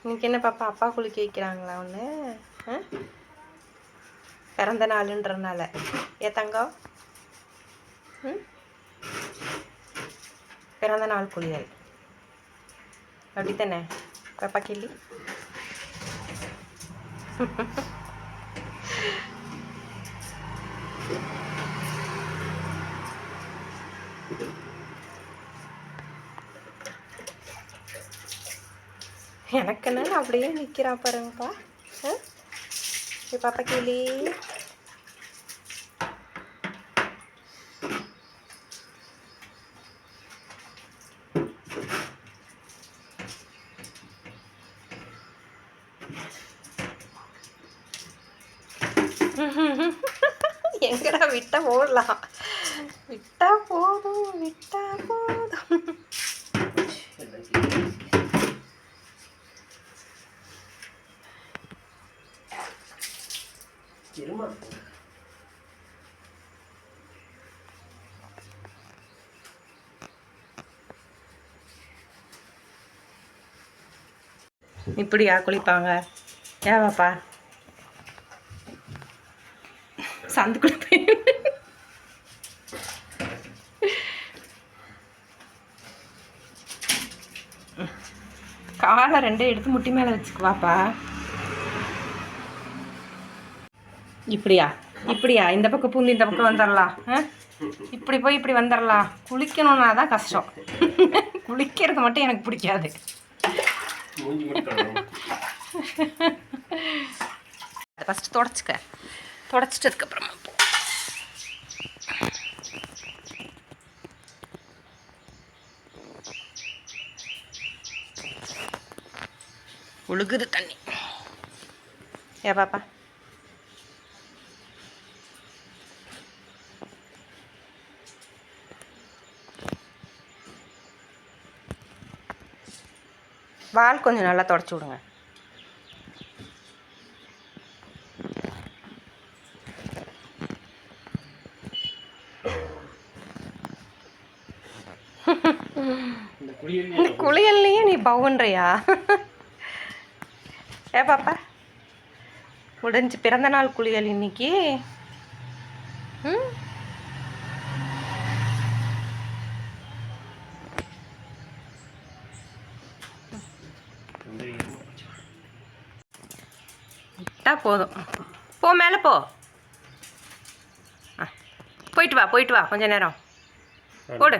இன்னைக்கு என்ன பாப்பா? அப்பா குளிக்க வைக்கிறாங்களா ஒன்று பிறந்த நாளுன்றனால ஏ தங்கம்? பிறந்த நாள் குளியல். அப்படித்தானே? பாப்பா கிள்ளி எனக்கு என்ன அப்படியே நிற்கிறா பாருங்கப்பா. ஏ பாப்பா கிளி எங்கடா விட்டா போடலாம். விட்டா போதும். விட்டா போதும் இருமா இப்படியா குளிப்பாங்க ஏவாப்பா சந்துக்குள்ள போய் காலை ரெண்டே எடுத்து முட்டி மேலே வச்சுக்குவாப்பா இப்படியா? இப்படியா? இந்த பக்கம் பூந்து இந்த பக்கம் வந்துடலாம் ஆ? இப்படி போய் இப்படி வந்துடலாம் குளிக்கணும்னா தான் கஷ்டம். குளிக்கிறது மட்டும் எனக்கு பிடிக்காது. அதை ஃபஸ்ட்டு தொடச்சிக்க. தொடச்சிட்டதுக்கப்புறமா ஒழுகுது தண்ணி. ஏ பாப்பா. வால் கொஞ்சம் நல்லா தொடச்சி விடுங்க. இந்த குளியல் இந்த குளியல்லையே நீ பவுன்றியா? ஏ பாப்பா. முடிஞ்சு பிறந்த நாள் குளியல் இன்னைக்கு. ம். விட்டா போதும். போ மேலே போ. போயிட்டு வா போயிட்டு வா கொஞ்ச நேரம். போடு.